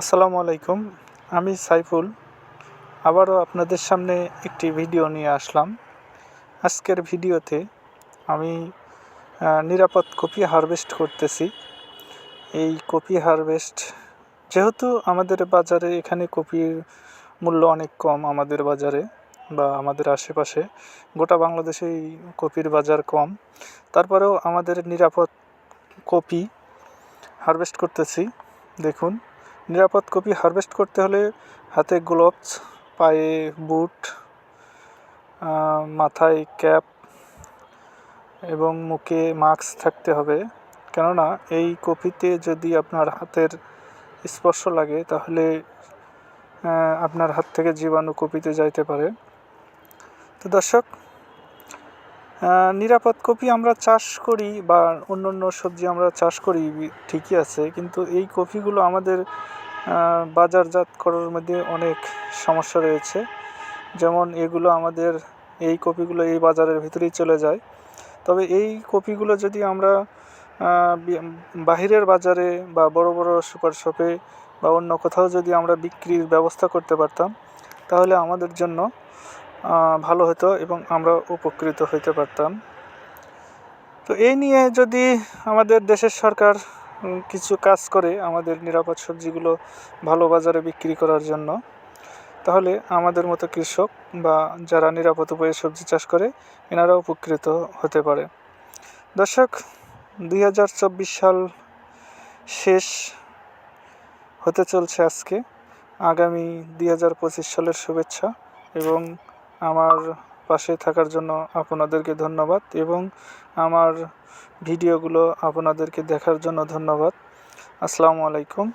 আসসালামু আলাইকুম। আমি সাইফুল। আবারও আপনাদের সামনে একটি ভিডিও নিয়ে আসলাম। আজকের ভিডিওতে আমি নিরাপদ কপি হারভেস্ট করতেছি। এই কপি হারভেস্ট, যেহেতু আমাদের বাজারে এখানে কপির মূল্য অনেক কম আমাদের বাজারে বা আমাদের আশেপাশে, গোটা বাংলাদেশেই কপির বাজার কম। তারপরেও আমাদের নিরাপদ কপি হারভেস্ট করতেছি। দেখুন। নিরাপদ কপি হারভেস্ট করতে হলে হাতে গ্লোভস, পায়ে বুট মাথায় ক্যাপ এবং মুখে মাস্ক থাকতে হবে। কেননা এই কপিতে যদি আপনার হাতের স্পর্শ লাগে, তাহলে আপনার হাত থেকে জীবাণু কপিতে যাইতে পারে। তো দর্শক নিরাপদ কপি আমরা চাষ করি বা অন্য অন্য সবজি আমরা চাষ করি, ঠিকই আছে। কিন্তু এই কপিগুলো আমাদের বাজারজাত করার মধ্যে অনেক সমস্যা রয়েছে। যেমন এগুলো আমাদের, এই কপিগুলো এই বাজারের ভিতরেই চলে যায়। তবে এই কপিগুলো যদি আমরা বাহিরের বাজারে বা বড় বড় সুপার শপে বা অন্য কোথাও যদি আমরা বিক্রির ব্যবস্থা করতে পারতাম, তাহলে আমাদের জন্য ভালো হতো এবং আমরা উপকৃত হইতে পারতাম। তো এই নিয়ে যদি আমাদের দেশের সরকার কিছু কাজ করে আমাদের নিরাপদ সবজিগুলো ভালো বাজারে বিক্রি করার জন্য। তাহলে আমাদের মতো কৃষক বা যারা নিরাপদ উপায়ে সবজি চাষ করে এনারা উপকৃত হতে পারে। দর্শক, দুই হাজার চব্বিশ সাল শেষ হতে চলছে আজকে। আগামী দুই হাজার পঁচিশ সালের শুভেচ্ছা এবং আমার পাশে থাকার জন্য আপনাদেরকে ধন্যবাদ এবং আমার ভিডিওগুলো আপনাদেরকে দেখার জন্য ধন্যবাদ। আসসালামু আলাইকুম।